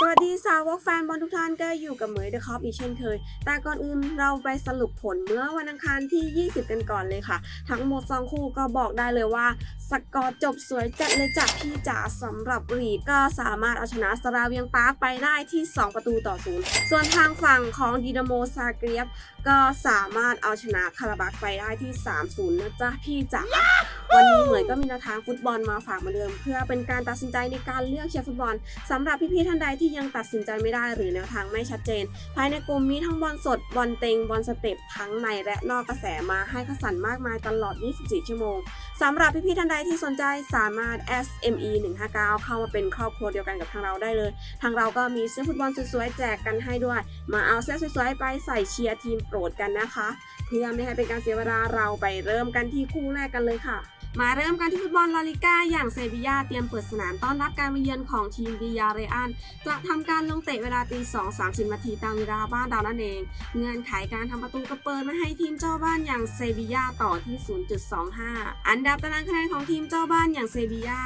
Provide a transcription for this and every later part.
สวัสดีสาวกแฟนบอลทุกท่านก็อยู่กับเหมยเดอะคอปอีกเช่นเคย แต่ก่อนอื่นเราไปสรุปผลเมื่อวันอังคารที่ 20 กันก่อนเลยค่ะ ทั้งหมด 2 คู่ก็บอกได้เลยว่า สกอร์จบสวยจัดเลยจากพี่จ๋าสำหรับรีดก็สามารถเอาชนะสราเวียงปาร์คไปได้ที่ 2 ประตูต่อศูนย์ส่วนทางฝั่งของดีนาโมซาเกรียบก็สามารถเอาชนะคาราบักไปได้ที่ 3-0นะจ๊ะพี่จ๋า วันนี้เหมยก็มีแนวทางฟุตบอลมาฝากเหมาเดิม เพื่อเป็นการตัดสินใจในการเลือกเชียร์ฟุตบอลสำหรับพี่ๆท่านใดที่ยังตัดสินใจไม่ได้หรือแนวทางไม่ชัดเจน ภายในกลุ่มมีทั้งบอลสดบอลเต็งบอลสเต็ปทั้งในและนอกกระแสมาให้คัดสรรมากมายตลอด 24 ชั่วโมงสำหรับพี่ๆท่านใดที่สนใจสามารถ SME 159 เข้ามาเป็นครอบครัวเดียวกันกับทางเราได้เลย ทางเราก็มีเสื้อฟุตบอลสวยๆแจกกันให้ด้วย มาเอาเสื้อสวยๆไปใส่เชียร์ทีมโปรดกันนะคะ เพื่อไม่ให้เป็นการเสียเวลาเราไปเริ่มกันที่คู่แรกกันเลยค่ะ มาเริ่มกันที่ฟุตบอลลาลิก้าอย่างเซบียาเตรียมเปิดสนามต้อนรับการมาเยือนของทีมบียาเรอันจะทำการลงเตะเวลาตี2 30นาทีตามเวลาบ้านเรานั่นเอง เงื่อนไขการทำประตูก็เปิดมาให้ทีมเจ้าบ้านอย่างเซบียาต่อที่ 0.25 อันดับตารางคะแนนของทีมเจ้าบ้านอย่างเซบียา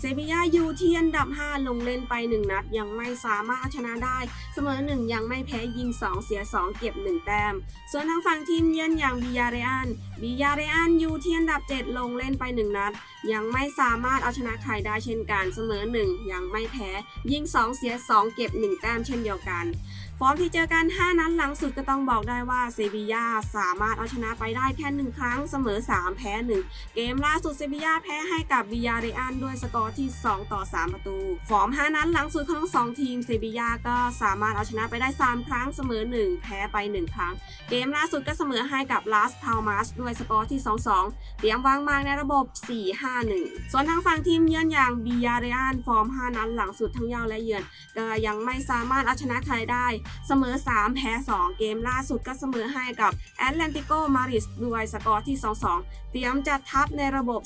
เซบียาอยู่ที่อันดับ 5 ลงเล่นไป 1 นัด ยังไม่สามารถชนะได้ เสมอ 1 ยังไม่แพ้ยิง 2 เสีย 2 เก็บ 1 แต้ม ส่วนทางฝั่งทีมเยือนอย่างบียาเรอัน บียาเรอันอยู่ที่อันดับ 7 ลงเล่นไป 1 นัด ยังไม่สามารถเอาชนะใครได้เช่นกันเสมอ 1 ยังไม่แพ้ ยิง 2 เสีย 2 เก็บ 1 แต้มเช่นเดียวกัน ฟอร์มที่เจอกัน 5 นัดหลังสุดก็ต้องบอกได้ว่าเซบียาสามารถเอาชนะไปได้แค่ 1 ครั้งเสมอ 3 แพ้ 1 เกมล่าสุดเซบียาแพ้ให้กับบียาเรอันด้วยสกอร์ที่ 2 ต่อ 3 ประตู ฟอร์ม 5 นัดหลังสุดของทั้งสองทีมเซบียาก็สามารถเอาชนะไปได้ 3 ครั้งเสมอ 1 แพ้ไป 1 ครั้ง เกมล่าสุดก็เสมอให้กับลาสพาวมาสด้วยสกอร์ที่ 2-2 เตรียมวางมางในระบบ 4-5-1 ส่วนทางฝั่งทีมเยือนอย่างบียาเรอันฟอร์ม 5 นัดหลังสุดทั้งเย้าและเยือนก็ยังไม่สามารถเอาชนะใครได้ เสมอ 3 แพ้ 2 เกมล่าสุดก็เสมอให้กับแอตแลนติโกมาริสด้วยสกอร์ที่ 2-2 เตรียมจัดทัพในระบบ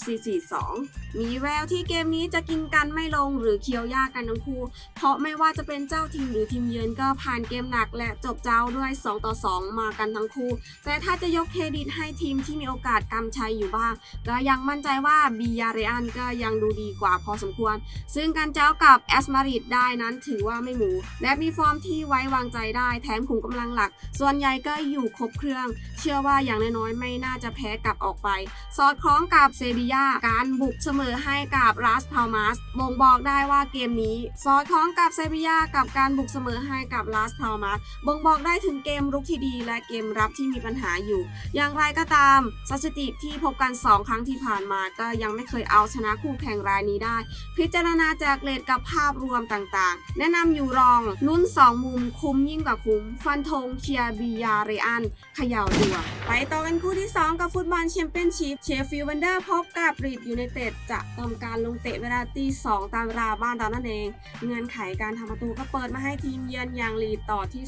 4-4-2 มีแววที่เกมนี้จะกินกันไม่ลงหรือเคี้ยวยากกันทั้งคู่ เพราะไม่ว่าจะเป็นเจ้าทีมหรือทีมเยือนก็ผ่านเกมหนักและจบเจ้าด้วย 2-2 มากันทั้งคู่ แต่ถ้าจะยกเครดิตให้ทีมที่มีโอกาสกำชัยอยู่บ้างก็ยังมั่นใจว่าบียาเรอันก็ยังดูดีกว่าพอสมควร ซึ่งการเจ้ากับแอสมาริดได้นั้นถือว่าไม่หมู และมีฟอร์มที่ไว้วางใจได้ แถมขุมกำลังหลัก ส่วนใหญ่ก็อยู่ครบเครื่อง เชื่อว่าอย่างน้อยๆไม่น่าจะแพ้กลับออกไป สอดคล้องกับเซบียาการบุกเสมอให้กับรัสพาวมาสบ่งบอกได้ว่าเกมนี้ สอดคล้องกับเซบียากับการบุกเสมอให้กับรัสพาวมาสบ่งบอกได้ถึงเกมรุกที่ดีและเกมรับที่มีปัญหาอยู่ อย่างไรก็ตามสถิติที่พบกัน 2 ครั้งที่ผ่านมาก็ยังไม่เคยเอาชนะคู่แข่งรายนี้ได้ พิจารณาจากเลทกับภาพรวมต่างๆ แนะนำอยู่รองนุ่น2 มุมคุ้มยิ่งกว่าคุ้ม ฟันธงเชียร์บียาเรอันเขย่าด่วไปต่อกันคู่ที่ 2 กับฟุตบอลแชมเปี้ยนชิพเชฟฟิลด์วันเดอร์พบกับรีดยูไนเต็ดจะทำการลงเตะเวลาตี2ตามเวลาบ้านเรานั่นเอง เงื่อนไขการทำประตูก็เปิดมาให้ทีมเยือนอย่างลีดต่อที่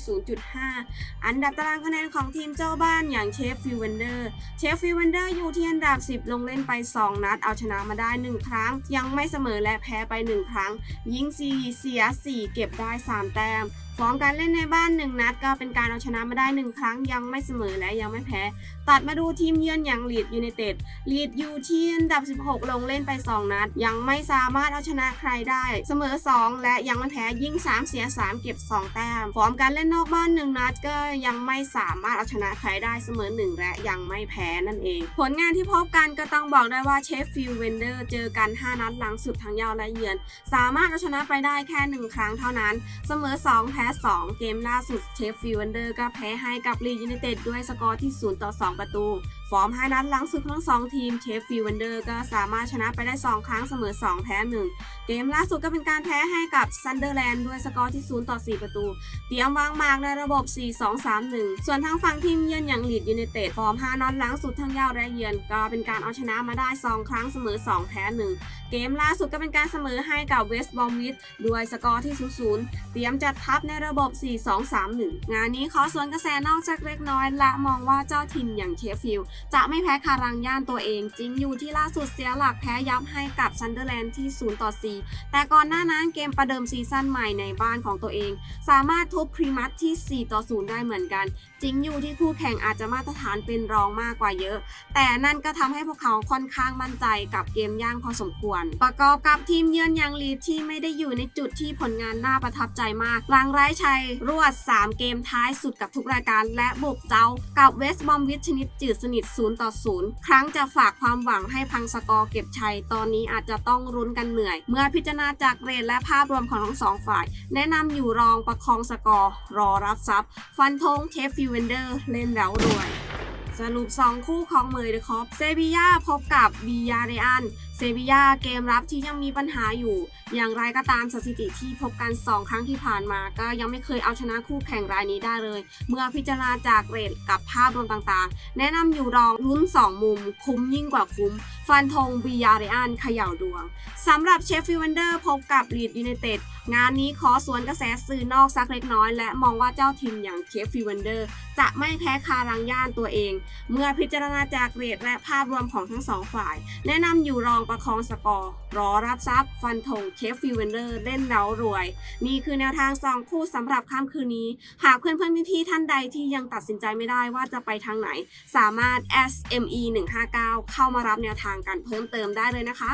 0.5 อันดับตารางคะแนนของทีมเจ้าบ้านอย่างเชฟฟิลด์วันเดอร์เชฟฟิลวันเดอร์อยู่ที่อันดับ 10 ลงเล่นไป 2 นัด เอาชนะมาได้ 1 ครั้ง ยังไม่เสมอและแพ้ไป 1 ครั้ง ยิง4เสีย 4 เก็บได้ 3 แต้มฟอร์มการเล่นในบ้าน 1 นัดก็เป็นการเอาชนะมาได้ 1 ครั้ง ยังไม่เสมอและยังไม่แพ้ ตัดมาดูทีมเยือนอย่างลีดยูไนเต็ดลีดอยู่ที่อันดับ 16 ลงเล่นไป 2 นัด ยังไม่สามารถเอาชนะใครได้ เสมอ 2 และยังไม่แพ้ยิง 3 เสีย 3 เก็บ 2 แต้ม ฟอร์มการเล่นนอกบ้าน 1 นัดก็ยังไม่สามารถเอาชนะใครได้เสมอ 1 และยังไม่แพ้นั่นเอง ผลงานที่พบกันก็ต้องบอกได้ว่าเชฟฟิลเวนเดอร์เจอกัน 5 นัดหลังสุดทั้งเยาวและเยือน สามารถเอาชนะไปได้แค่ 1 ครั้งเท่านั้น เสมอ 2 แพ้ 2 เกมล่าสุดเชฟฟิลเวนเดอร์ก็แพ้ให้กับลียูไนเต็ดด้วยสกอร์ที่ 0 ต่อ 2 ประตู ฟอร์ม 5 นัดหลังสุดทั้งสองทีมเชฟฟิลด์เวนเดอร์ก็สามารถชนะไปได้ 2 ครั้งเสมอ 2 แพ้ 1 เกมล่าสุดก็เป็นการแพ้ให้กับซันเดอร์แลนด์ด้วยสกอร์ที่ 0 ต่อ 4 ประตู เตรียมวางมากในระบบ 4-2-3-1 ส่วนทางฝั่งทีมเยือนอย่างลีดยูไนเต็ดฟอร์ม 5 นัดหลังสุดทั้งเย้าและเยือน ก็เป็นการเอาชนะมาได้ 2 ครั้งเสมอ 2 แพ้ 1 เกมล่าสุดก็เป็นการเสมอให้กับเวสต์บอมวิทด้วยสกอร์ที่ 0-0 เตรียมจัดทัพในระบบ 4-2-3-1 งานนี้ขอสวนกระแสนอกจากเล็กน้อย และมองว่าเจ้าถิ่นอย่างเชฟฟิลด์จะไม่แพ้คารังย่านตัวเอง จริงอยู่ที่ล่าสุดเสียหลักแพ้ยับให้กับซันเดอร์แลนด์ที่ 0 ต่อ 4 แต่ก่อนหน้านั้นเกมประเดิมซีซั่นใหม่ในบ้านของตัวเอง สามารถทุบพรีมัตที่ 4 ต่อ 0 ได้เหมือนกันจริงอยู่ที่คู่แข่งอาจจะมาตรฐานเป็นรองมากกว่าเยอะ แต่นั่นก็ทำให้พวกเขาค่อนข้างมั่นใจกับเกมย่างพอสมควร ประกอบกับทีมเยือนยังลีดที่ไม่ได้อยู่ในจุดที่ผลงานน่าประทับใจมากหลังไร้ชัยรวด 3 เกมท้ายสุดกับทุกรายการ และบุกเจ้ากับเวสต์บอมวิชชนิดจืดสนิท0ต่อ0ครั้งจะฝากความหวังให้พังสกอร์เก็บชัย ตอนนี้อาจจะต้องรุนกันเหนื่อย เมื่อพิจารณาจากเรทและภาพรวมของทั้งสองฝ่าย แนะนำอยู่รองประคองสกอร์รอรับทรัพย์ ฟันธงเทฟฟิเวนเดอร์เล่นแล้วด้วย สรุป 2 คู่ของเมย์เดอะคอปเซบียาพบกับบียาเรียน เซบียาเกมรับที่ยังมีปัญหาอยู่ อย่างไรก็ตามสถิติที่พบกัน 2 ครั้งที่ผ่านมา ก็ยังไม่เคยเอาชนะคู่แข่งรายนี้ได้เลย เมื่อพิจารณาจากเรทกับภาพรวมต่างๆ แนะนำอยู่รองลุ้น2 มุม คุ้มยิ่งกว่าคุ้ม ฟันธงบียาเรอันเขย่าดวงสำหรับเชฟฟิลด์วันเดอร์พบกับลีดยูไนเต็ดงานนี้ขอสวนกระแสสื่อนอกสักเล็กน้อย และมองว่าเจ้าทีมอย่างเชฟฟิลด์วันเดอร์จะไม่แพ้คารังย่านตัวเอง เมื่อพิจารณาจากเรทและภาพรวมของทั้งสองฝ่าย แนะนำอยู่รองประคองสกอร์ รอรับทรัพย์ ฟันธงเคฟฟิวเวนเดอร์เล่นเล้ารวย นี่คือแนวทางสองคู่สำหรับค่ำคืนนี้ หากเพื่อนเพี่ๆท่านใดที่ยังตัดสินใจไม่ได้ว่าจะไปทางไหน สามารถ SME 159 เข้ามารับแนวทางกันเพิ่มเติมได้เลยนะคะ